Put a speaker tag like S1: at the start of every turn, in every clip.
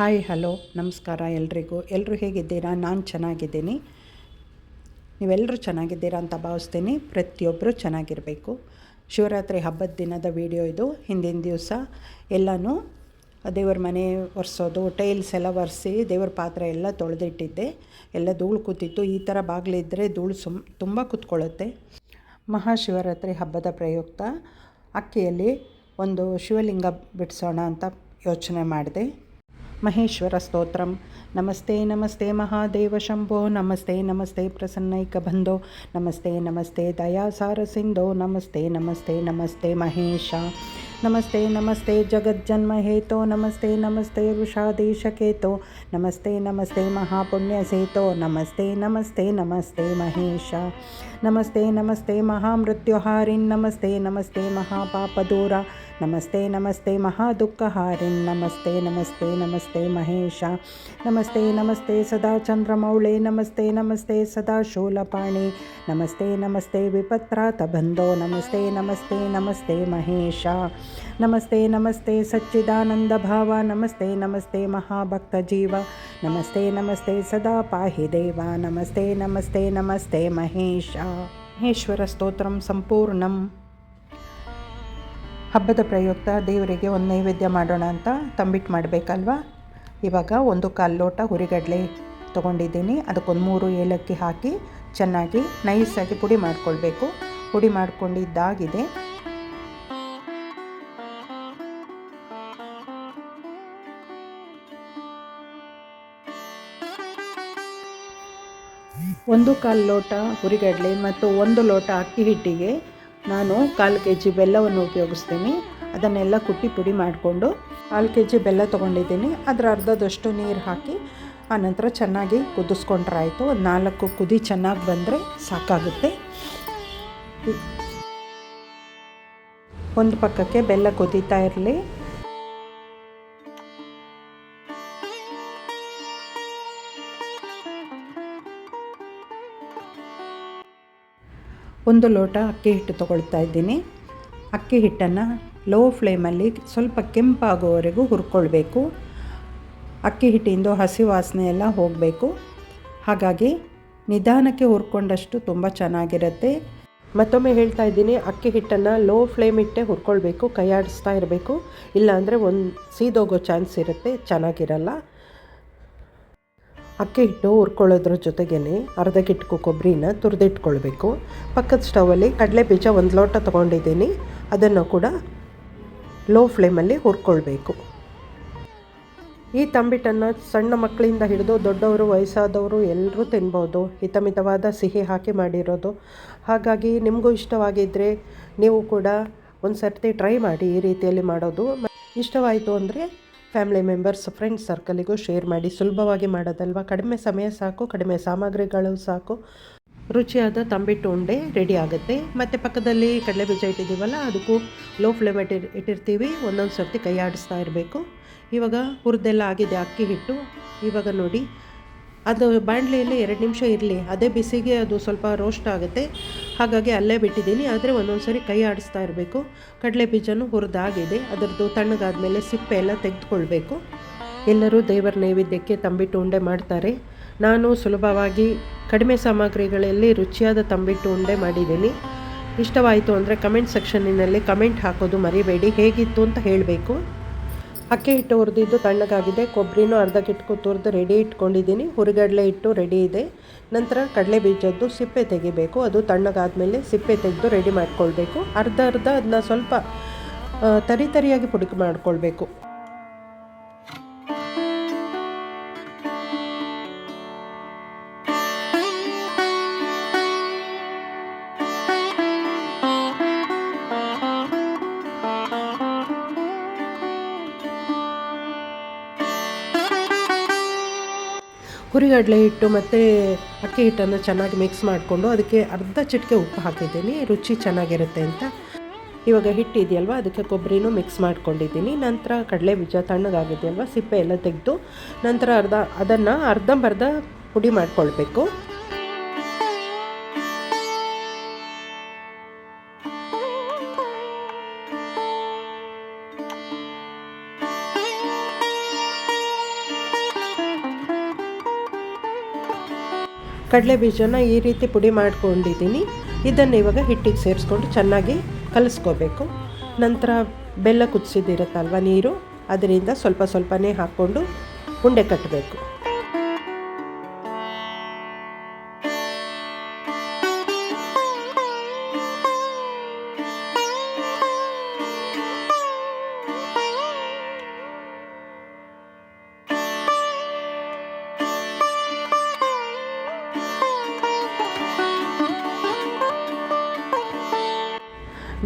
S1: Hi, hello, ನಮಸ್ಕಾರ ಎಲ್ರಿಗೂ. ಎಲ್ಲರೂ ಹೇಗಿದ್ದೀರಾ? ನಾನು ಚೆನ್ನಾಗಿದ್ದೀನಿ. ನೀವೆಲ್ಲರೂ ಚೆನ್ನಾಗಿದ್ದೀರಾ ಅಂತ ಭಾವಿಸ್ತೀನಿ. ಪ್ರತಿಯೊಬ್ಬರು ಚೆನ್ನಾಗಿರಬೇಕು. ಶಿವರಾತ್ರಿ ಹಬ್ಬದ ದಿನದ ವಿಡಿಯೋ ಇದು. ಹಿಂದಿನ ದಿವಸ ಎಲ್ಲನೂ ದೇವ್ರ ಮನೆ ಒರೆಸೋದು, ಟೈಲ್ಸ್ ಎಲ್ಲ ಒರೆಸಿ ದೇವ್ರ ಪಾತ್ರೆ ಎಲ್ಲ ತೊಳೆದಿಟ್ಟಿದ್ದೆ. ಎಲ್ಲ ಧೂಳು ಕೂತಿತ್ತು. ಈ ಥರ ಬಾಗಿಲಿದ್ದರೆ ಧೂಳು ಸುಮ್, ತುಂಬ ಕೂತ್ಕೊಳ್ಳುತ್ತೆ. ಮಹಾಶಿವರಾತ್ರಿ ಹಬ್ಬದ ಪ್ರಯುಕ್ತ ಅಕ್ಕಿಯಲ್ಲಿ ಒಂದು ಶಿವಲಿಂಗ ಬಿಡಿಸೋಣ ಅಂತ ಯೋಚನೆ ಮಾಡಿದೆ. महेश्वरस्तोत्रं नमस्ते नमस्ते महादेव शम्भो, नमस्ते नमस्ते प्रसन्नैकबन्धो, नमस्ते नमस्ते दयासारसिन्धो, नमस्ते नमस्ते नमस्ते महेश। नमस्ते नमस्ते जगज्जन्म हेतो नमस्ते नमस्ते वृषादेशकेतो, नमस्ते नमस्ते महापुण्यसेतो, नमस्ते नमस्ते नमस्ते महेश। नमस्ते नमस्ते महामृत्युहारिन् नमस्ते नमस्ते महापापदूरा नमस्ते नमस्ते महादुःखहारिन् नमस्ते नमस्ते नमस्ते महेश नमस्ते नमस्ते सदा चन्द्रमौळे नमस्ते नमस्ते सदा शूलपाणि नमस्ते नमस्ते विपत्रातबन्धो नमस्ते नमस्ते नमस्ते महेश। ನಮಸ್ತೆ ನಮಸ್ತೆ, ಸಚ್ಚಿದಾನಂದ ಭಾವ. ನಮಸ್ತೆ ನಮಸ್ತೆ, ಮಹಾಭಕ್ತ ಜೀವ. ನಮಸ್ತೆ ನಮಸ್ತೆ, ಸದಾ ಪಾಹಿ ದೇವ. ನಮಸ್ತೆ ನಮಸ್ತೆ ನಮಸ್ತೆ, ಮಹೇಶ. ಮಹೇಶ್ವರ ಸ್ತೋತ್ರಂ ಸಂಪೂರ್ಣಂ. ಹಬ್ಬದ ಪ್ರಯುಕ್ತ ದೇವರಿಗೆ ಒಂದು ನೈವೇದ್ಯ ಮಾಡೋಣ ಅಂತ ತಂಬಿಟ್ಟು ಮಾಡಬೇಕಲ್ವಾ? ಇವಾಗ ಒಂದು ಕಾಲು ಲೋಟ ಹುರಿಗಡಲೆ ತೊಗೊಂಡಿದ್ದೀನಿ. ಅದಕ್ಕೊಂದು ಮೂರು ಏಲಕ್ಕಿ ಹಾಕಿ ಚೆನ್ನಾಗಿ ನೈಸಾಗಿ ಪುಡಿ ಮಾಡಿಕೊಳ್ಬೇಕು. ಪುಡಿ ಮಾಡ್ಕೊಂಡಿದ್ದಾಗಿದೆ. ಒಂದು ಕಾಲು ಲೋಟ ಹುರಿಗಡಲೆ ಮತ್ತು ಒಂದು ಲೋಟ ಅಕ್ಕಿ ಹಿಟ್ಟಿಗೆ ನಾನು ಕಾಲು ಕೆ ಜಿ ಬೆಲ್ಲವನ್ನು ಉಪಯೋಗಿಸ್ತೀನಿ. ಅದನ್ನೆಲ್ಲ ಕುಟ್ಟಿ ಪುಡಿ ಮಾಡಿಕೊಂಡು ಕಾಲು ಕೆ ಜಿ ಬೆಲ್ಲ ತೊಗೊಂಡಿದ್ದೀನಿ. ಅದರ ಅರ್ಧದಷ್ಟು ನೀರು ಹಾಕಿ ಆನಂತರ ಚೆನ್ನಾಗಿ ಕುದಿಸ್ಕೊಂಡ್ರಾಯಿತು ಒಂದು ನಾಲ್ಕು ಕುದಿ ಚೆನ್ನಾಗಿ ಬಂದರೆ ಸಾಕಾಗುತ್ತೆ. ಒಂದು ಪಕ್ಕಕ್ಕೆ ಬೆಲ್ಲ ಕುದೀತಾ ಇರಲಿ. ಒಂದು ಲೋಟ ಅಕ್ಕಿ ಹಿಟ್ಟು ತೊಗೊಳ್ತಾ ಇದ್ದೀನಿ. ಅಕ್ಕಿ ಹಿಟ್ಟನ್ನು ಲೋ ಫ್ಲೇಮಲ್ಲಿ ಸ್ವಲ್ಪ ಕೆಂಪಾಗೋವರೆಗೂ ಹುರ್ಕೊಳ್ಬೇಕು. ಅಕ್ಕಿ ಹಿಟ್ಟಿಂದ ಹಸಿ ವಾಸನೆ ಎಲ್ಲ ಹೋಗಬೇಕು. ಹಾಗಾಗಿ ನಿಧಾನಕ್ಕೆ ಹುರ್ಕೊಂಡಷ್ಟು ತುಂಬ ಚೆನ್ನಾಗಿರುತ್ತೆ. ಮತ್ತೊಮ್ಮೆ ಹೇಳ್ತಾ ಇದ್ದೀನಿ, ಅಕ್ಕಿ ಹಿಟ್ಟನ್ನು ಲೋ ಫ್ಲೇಮ್ ಇಟ್ಟೆ ಹುರ್ಕೊಳ್ಬೇಕು, ಕೈಯಾಡಿಸ್ತಾ ಇರಬೇಕು. ಇಲ್ಲಾಂದರೆ ಒಂದು ಸೀದೋಗೋ ಚಾನ್ಸ್ ಇರುತ್ತೆ, ಚೆನ್ನಾಗಿರಲ್ಲ. ಅಕ್ಕಿ ಹಿಟ್ಟು ಹುರ್ಕೊಳ್ಳೋದ್ರ ಜೊತೆಗೇ ಅರ್ಧ ಕಿಟ್ಕು ಕೊಬ್ಬರಿನ ತುರಿದಿಟ್ಕೊಳ್ಬೇಕು. ಪಕ್ಕದ ಸ್ಟವಲ್ಲಿ ಕಡಲೆ ಬೀಜ ಒಂದು ಲೋಟ ತೊಗೊಂಡಿದ್ದೀನಿ. ಅದನ್ನು ಕೂಡ ಲೋ ಫ್ಲೇಮಲ್ಲಿ ಹುರ್ಕೊಳ್ಬೇಕು. ಈ ತಂಬಿಟ್ಟನ್ನು ಸಣ್ಣ ಮಕ್ಕಳಿಂದ ಹಿಡಿದು ದೊಡ್ಡವರು, ವಯಸ್ಸಾದವರು ಎಲ್ಲರೂ ತಿನ್ಬೋದು. ಹಿತಮಿತವಾದ ಸಿಹಿ ಹಾಕಿ ಮಾಡಿರೋದು. ಹಾಗಾಗಿ ನಿಮಗೂ ಇಷ್ಟವಾಗಿದ್ದರೆ ನೀವು ಕೂಡ ಒಂದು ಸರ್ತಿ ಟ್ರೈ ಮಾಡಿ ಈ ರೀತಿಯಲ್ಲಿ ಮಾಡೋದು. ಇಷ್ಟವಾಯಿತು ಅಂದರೆ ಫ್ಯಾಮಿಲಿ ಮೆಂಬರ್ಸ್ ಫ್ರೆಂಡ್ಸ್ ಸರ್ಕಲಿಗೂ ಶೇರ್ ಮಾಡಿ, ಸುಲಭವಾಗಿ ಮಾಡೋದಲ್ವ? ಕಡಿಮೆ ಸಮಯ ಸಾಕು, ಕಡಿಮೆ ಸಾಮಗ್ರಿಗಳು ಸಾಕು. ರುಚಿಯಾದ ತಂಬಿಟ್ಟು ಉಂಡೆ ರೆಡಿ ಆಗುತ್ತೆ. ಮತ್ತು ಪಕ್ಕದಲ್ಲಿ ಕಡಲೆ ಬೀಜ ಇಟ್ಟಿದ್ದೀವಲ್ಲ, ಅದಕ್ಕೂ ಲೋ ಫ್ಲೇಮ್ ಇಟ್ಟಿರ್ ಇಟ್ಟಿರ್ತೀವಿ. ಒಂದೊಂದು ಸರ್ತಿ ಕೈ ಆಡಿಸ್ತಾ ಇರಬೇಕು. ಇವಾಗ ಹುರಿದೆಲ್ಲ ಆಗಿದೆ, ಅಕ್ಕಿ ಹಿಟ್ಟು. ಇವಾಗ ನೋಡಿ ಅದು ಬಾಣಲೆಯಲ್ಲಿ ಎರಡು ನಿಮಿಷ ಇರಲಿ. ಅದೇ ಬಿಸಿಗೆ ಅದು ಸ್ವಲ್ಪ ರೋಸ್ಟ್ ಆಗುತ್ತೆ. ಹಾಗಾಗಿ ಅಲ್ಲೇ ಬಿಟ್ಟಿದ್ದೀನಿ. ಆದರೆ ಒಂದೊಂದು ಸರಿ ಕೈ ಆಡಿಸ್ತಾ ಇರಬೇಕು. ಕಡಲೆ ಬೀಜನೂ ಹುರಿದಾಗಿದೆ. ಅದರದ್ದು ತಣ್ಣಗಾದಮೇಲೆ ಸಿಪ್ಪೆ ಎಲ್ಲ ತೆಗೆದುಕೊಳ್ಬೇಕು. ಎಲ್ಲರೂ ದೇವರ ನೈವೇದ್ಯಕ್ಕೆ ತಂಬಿಟ್ಟು ಉಂಡೆ ಮಾಡ್ತಾರೆ. ನಾನು ಸುಲಭವಾಗಿ ಕಡಿಮೆ ಸಾಮಗ್ರಿಗಳಲ್ಲಿ ರುಚಿಯಾದ ತಂಬಿಟ್ಟು ಉಂಡೆ ಮಾಡಿದ್ದೀನಿ. ಇಷ್ಟವಾಯಿತು ಅಂದರೆ ಕಮೆಂಟ್ ಸೆಕ್ಷನ್ನಿನಲ್ಲಿ ಕಮೆಂಟ್ ಹಾಕೋದು ಮರಿಬೇಡಿ. ಹೇಗಿತ್ತು ಅಂತ ಹೇಳಬೇಕು. ಅಕ್ಕಿ ಹಿಟ್ಟು ಹುರಿದಿದ್ದು ತಣ್ಣಗಾಗಿದೆ. ಕೊಬ್ಬರಿನೂ ಅರ್ಧ ಕಿಟ್ಕು ತುರಿದು ರೆಡಿ ಇಟ್ಕೊಂಡಿದ್ದೀನಿ. ಹುರಿಗಡಲೆ ಹಿಟ್ಟು ರೆಡಿ ಇದೆ. ನಂತರ ಕಡಲೆ ಬೀಜದ್ದು ಸಿಪ್ಪೆ ತೆಗಿಬೇಕು. ಅದು ತಣ್ಣಗಾದಮೇಲೆ ಸಿಪ್ಪೆ ತೆಗೆದು ರೆಡಿ ಮಾಡಿಕೊಳ್ಬೇಕು. ಅರ್ಧ ಅರ್ಧ ಅದನ್ನ ಸ್ವಲ್ಪ ತರಿ ತರಿಯಾಗಿ ಪುಡಿ ಮಾಡ್ಕೊಳ್ಬೇಕು. ಹುರಿಗಡಲೆ ಹಿಟ್ಟು ಮತ್ತು ಅಕ್ಕಿ ಹಿಟ್ಟನ್ನು ಚೆನ್ನಾಗಿ ಮಿಕ್ಸ್ ಮಾಡಿಕೊಂಡು ಅದಕ್ಕೆ ಅರ್ಧ ಚಿಟಿಕೆ ಉಪ್ಪು ಹಾಕಿದ್ದೀನಿ. ರುಚಿ ಚೆನ್ನಾಗಿರುತ್ತೆ ಅಂತ. ಇವಾಗ ಹಿಟ್ಟು ಇದೆಯಲ್ವ? ಅದಕ್ಕೆ ಕೊಬ್ಬರಿನೂ ಮಿಕ್ಸ್ ಮಾಡ್ಕೊಂಡಿದ್ದೀನಿ. ನಂತರ ಕಡಲೆ ಬೀಜ ತಣ್ಣಗಾಗಿದೆಯಲ್ವ? ಸಿಪ್ಪೆ ಎಲ್ಲ ತೆಗೆದು ನಂತರ ಅರ್ಧ, ಅದನ್ನು ಅರ್ಧಂಬರ್ಧ ಪುಡಿ ಮಾಡ್ಕೊಳ್ಬೇಕು. ಕಡಲೆ ಬೀಜನ ಈ ರೀತಿ ಪುಡಿ ಮಾಡ್ಕೊಂಡಿದ್ದೀನಿ. ಇದನ್ನು ಇವಾಗ ಹಿಟ್ಟಿಗೆ ಸೇರಿಸ್ಕೊಂಡು ಚೆನ್ನಾಗಿ ಕಲಿಸ್ಕೋಬೇಕು. ನಂತರ ಬೆಲ್ಲ ಕುದಿಸಿದ್ದಿರುತ್ತಲ್ವ ನೀರು, ಅದರಿಂದ ಸ್ವಲ್ಪ ಸ್ವಲ್ಪನೇ ಹಾಕ್ಕೊಂಡು ಉಂಡೆ ಕಟ್ಟಬೇಕು.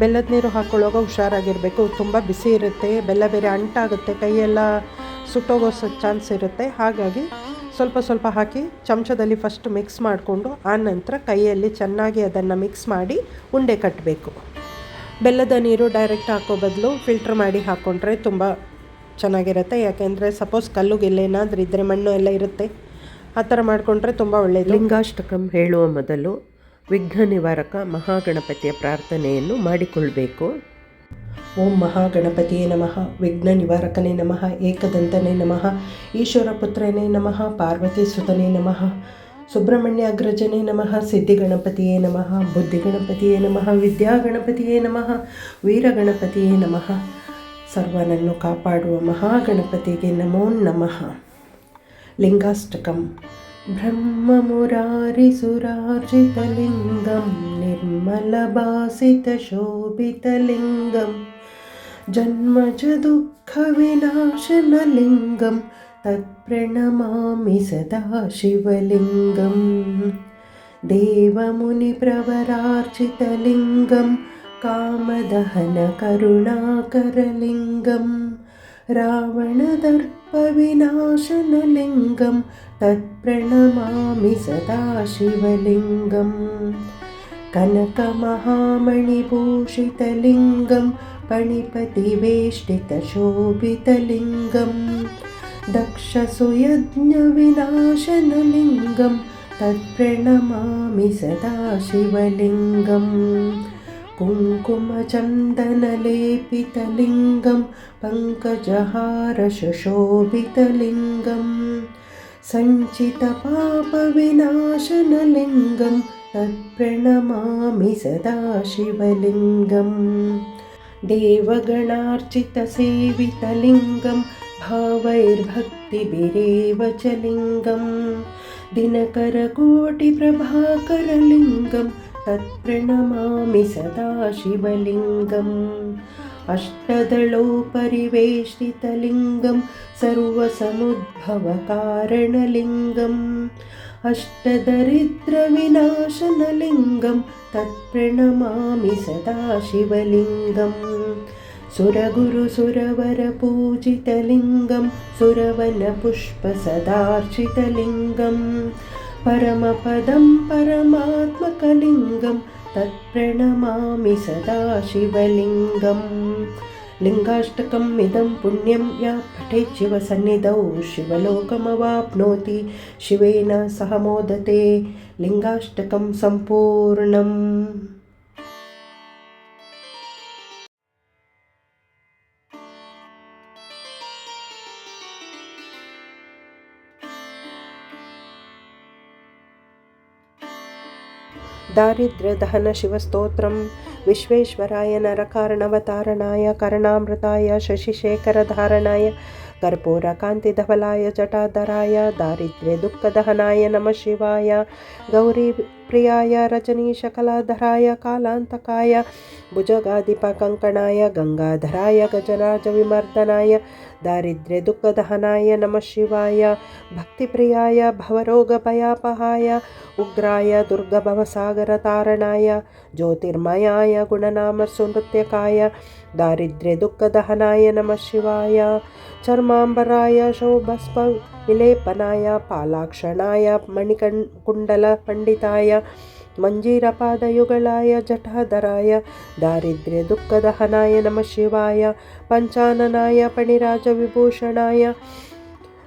S1: ಬೆಲ್ಲದ ನೀರು ಹಾಕ್ಕೊಳ್ಳುವಾಗ ಹುಷಾರಾಗಿರಬೇಕು. ತುಂಬ ಬಿಸಿ ಇರುತ್ತೆ, ಬೆಲ್ಲ ಬೇರೆ ಅಂಟಾಗುತ್ತೆ, ಕೈಯೆಲ್ಲ ಸುಟ್ಟೋಗೋ ಚಾನ್ಸ್ ಇರುತ್ತೆ. ಹಾಗಾಗಿ ಸ್ವಲ್ಪ ಸ್ವಲ್ಪ ಹಾಕಿ ಚಮಚದಲ್ಲಿ ಫಸ್ಟ್ ಮಿಕ್ಸ್ ಮಾಡಿಕೊಂಡು ಆನಂತರ ಕೈಯಲ್ಲಿ ಚೆನ್ನಾಗಿ ಅದನ್ನು ಮಿಕ್ಸ್ ಮಾಡಿ ಉಂಡೆ ಕಟ್ಟಬೇಕು ಬೆಲ್ಲದ ನೀರು ಡೈರೆಕ್ಟ್ ಹಾಕೋ ಬದಲು ಫಿಲ್ಟ್ರ್ ಮಾಡಿ ಹಾಕ್ಕೊಂಡ್ರೆ ತುಂಬ ಚೆನ್ನಾಗಿರುತ್ತೆ. ಯಾಕೆಂದರೆ ಸಪೋಸ್ ಕಲ್ಲು ಗಿಲ್ಲೇನಾದರೂ ಇದ್ದರೆ ಮಣ್ಣು ಎಲ್ಲ ಇರುತ್ತೆ. ಆ ಥರ ಮಾಡಿಕೊಂಡ್ರೆ ತುಂಬ ಒಳ್ಳೆಯದು ಲಿಂಗಾಷ್ಟಕಂ ಹೇಳುವ ಮೊದಲು ವಿಘ್ನ ನಿವಾರಕ ಮಹಾಗಣಪತಿಯ ಪ್ರಾರ್ಥನೆಯನ್ನು ಮಾಡಿಕೊಳ್ಬೇಕು. ಓಂ ಮಹಾಗಣಪತಿಯೇ ನಮಃ. ವಿಘ್ನ ನಿವಾರಕನೇ ನಮಃ. ಏಕದಂತನೇ ನಮಃ. ಈಶ್ವರ ಪುತ್ರನೇ ನಮಃ. ಪಾರ್ವತಿ ಸುತನೇ ನಮಃ. ಸುಬ್ರಹ್ಮಣ್ಯ ಅಗ್ರಜನೇ ನಮಃ. ಸಿದ್ಧಿಗಣಪತಿಯೇ ನಮಃ. ಬುದ್ಧಿಗಣಪತಿಯೇ ನಮಃ. ವಿದ್ಯಾಗಣಪತಿಯೇ ನಮಃ. ವೀರಗಣಪತಿಯೇ ನಮಃ. ಸರ್ವನನ್ನು ಕಾಪಾಡುವ ಮಹಾಗಣಪತಿಗೆ ನಮೋ ನಮಃ. ಲಿಂಗಾಷ್ಟಕಂ. ब्रह्ममुरारिसुरार्जितलिङ्गं निर्मलभासितशोभितलिङ्गं जन्मजदुःखविनाशनलिङ्गं तत्प्रणमामि सदा शिवलिङ्गं। देवमुनिप्रवरार्चितलिङ्गं कामदहनकरुणाकरलिङ्गं रावणदर्पविनाशनलिङ्गं तत्प्रणमामि सदा शिवलिङ्गं कनकमहामणिभूषितलिङ्गं पणिपतिवेष्टितशोभितलिङ्गं दक्षसुयज्ञविनाशनलिङ्गं तत्प्रणमामि सदा शिवलिङ्गं कुङ्कुमचन्दनलेपितलिङ्गं पङ्कजहारशोभितलिङ्गम् सञ्चितपापविनाशनलिङ्गं तत्प्रणमामि सदा शिवलिङ्गं देवगणार्चितसेवितलिङ्गं भावैर्भक्तिभिरेव च लिङ्गं दिनकरकोटिप्रभाकरलिङ्गं तत्प्रणमामि सदा शिवलिङ्गम् अष्टदलोपरिवेशितलिङ्गं सर्वसमुद्भवकारणलिङ्गम् अष्टदरिद्रविनाशनलिङ्गं तत्प्रणमामि सदाशिवलिङ्गम् सुरगुरुसुरवरपूजितलिङ्गं सुरवनपुष्पसदार्चितलिङ्गम् परमपदं परमात्मकलिङ्गं तत्प्रणमामि सदाशिवलिङ्गम् लिङ्गाष्टकम् इदं पुण्यं या पठेत् शिवसन्निधौ शिवलोकमवाप्नोति। शिवेन सह मोदते। लिङ्गाष्टकं सम्पूर्णम् दारिद्र्यदहन शिवस्तोत्रं विश्वेश्वराय नरकारणवतारणाय कर्णामृताय शशिशेखरधारणाय कर्पूरकान्तिधवलाय जटाधराय दारिद्र्यदुःखदहनाय नमः शिवाय गौरीप्रियाय रजनीशकलाधराय कालान्तकाय भुजगाधिपकङ्कणाय गङ्गाधराय गजराजविमर्दनाय दारिद्र्यदुःखदहनाय नमः शिवाय भक्तिप्रियाय भवरोगभयापहाय उग्राय दुर्गभवसागरतारणाय ज्योतिर्मयाय गुणनामसुनृत्यकाय दारिद्र्यदुःखदहनाय नमः शिवाय चर्माम्बराय शोभस्प विलेपनाय पालाक्षणाय मणिकण् कुण्डलपण्डिताय ಮಂಜೀರಪಾದಯುಗಳಾಯ ಜಟಾಧರಾಯ ದಾರಿದ್ರ್ಯ ದುಃಖದ ಹನಾಯ ನಮಃ ಶಿವಾಯ, ಪಂಚಾನನಾಯ ಪಣಿರಾಜ ವಿಭೂಷಣಾಯ,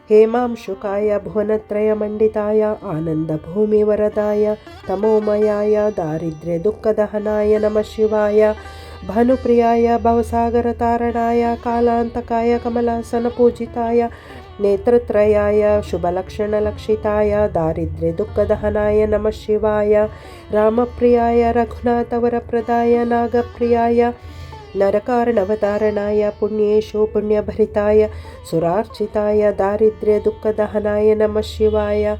S1: ಹೇಮಾಂಶುಕಾಯ ಭುವನತ್ರಯಮಂಡಿತಾಯ ಆನಂದಭೂಮಿವರದಾಯ ತಮೋಮಯಾಯ ದಾರಿದ್ರ್ಯ ದುಃಖದಹನಾಯ ನಮಃ ಶಿವಾಯ, ಭಾನುಪ್ರಿಯಾಯ ಭವಸಾಗರತಾರಣಾಯ ಕಾಲಾಂತಕಾಯ ಕಮಲಾಸನ ಪೂಜಿತಾಯ नेत्रत्रयाय, शुभलक्षणलक्षिताय दारिद्र्य दुःखदहनाय नमः शिवाय, रामप्रियाय, रघुनाथवरप्रदाय, नागप्रियाय, नरकार्णवतारणाय, पुण्येषु पुण्यभरिताय, सुरार्चिताय दारिद्र्य दुःखदहनाय नमः शिवाय,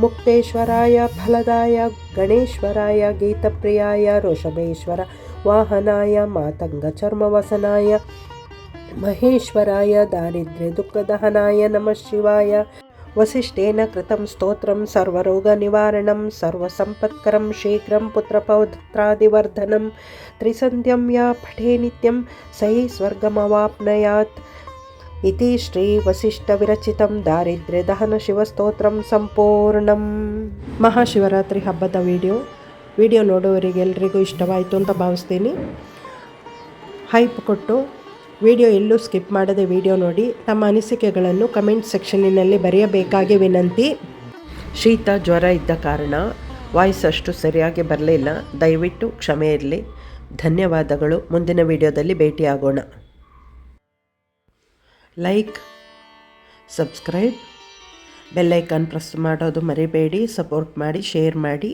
S1: मुक्तेश्वराय फलदाय, गणेश्वराय, गीतप्रियाय, ऋषभेश्वर वाहनाय, मातङ्गचर्मवसनाय మహేశ్వరాయ దారిద్ర్యదుఃఖదహనాయ నమః శివాయ. వశిష్ఠేన కృతం స్తోత్రం సర్వరోగనివారణం సర్వసంపత్కరం శీఘ్రం పుత్రపౌత్రాదివర్ధనం. త్రిసంధ్యం యా పఠే నిత్యం సై స్వర్గమవాప్నయాత్. ఇది శ్రీ ವಸಿಷ್ಠವಿರಚಿತಂ ದಾರಿದ್ರ್ಯ ದಹನ ಶಿವಸ್ತೋತ್ರಂ ಸಂಪೂರ್ಣಂ ಮಹಾಶಿವರಾತ್ರಿ ಹಬ್ಬದ ವಿಡಿಯೋ ವಿಡಿಯೋ ನೋಡೋವರಿಗೆ ಎಲ್ರಿಗೂ ಇಷ್ಟವಾಯಿತು ಅಂತ ಭಾವಿಸ್ತೀನಿ. ಹೈಪ್ ಕೊಟ್ಟು ವಿಡಿಯೋ ಎಲ್ಲೂ ಸ್ಕಿಪ್ ಮಾಡದೆ ವಿಡಿಯೋ ನೋಡಿ ತಮ್ಮ ಅನಿಸಿಕೆಗಳನ್ನು ಕಮೆಂಟ್ ಸೆಕ್ಷನ್ನಿನಲ್ಲಿ ಬರೆಯಬೇಕಾಗಿ ವಿನಂತಿ. ಶೀತ, ಜ್ವರ ಇದ್ದ ಕಾರಣ ವಾಯ್ಸ್ ಅಷ್ಟು ಸರಿಯಾಗಿ ಬರಲಿಲ್ಲ ದಯವಿಟ್ಟು ಕ್ಷಮೆ ಇರಲಿ. ಧನ್ಯವಾದಗಳು. ಮುಂದಿನ ವಿಡಿಯೋದಲ್ಲಿ ಭೇಟಿಯಾಗೋಣ. ಲೈಕ್, ಸಬ್ಸ್ಕ್ರೈಬ್ ಬೆಲ್ಲೈಕಾನ್ ಪ್ರೆಸ್ ಮಾಡೋದು ಮರಿಬೇಡಿ. ಸಪೋರ್ಟ್ ಮಾಡಿ, ಶೇರ್ ಮಾಡಿ.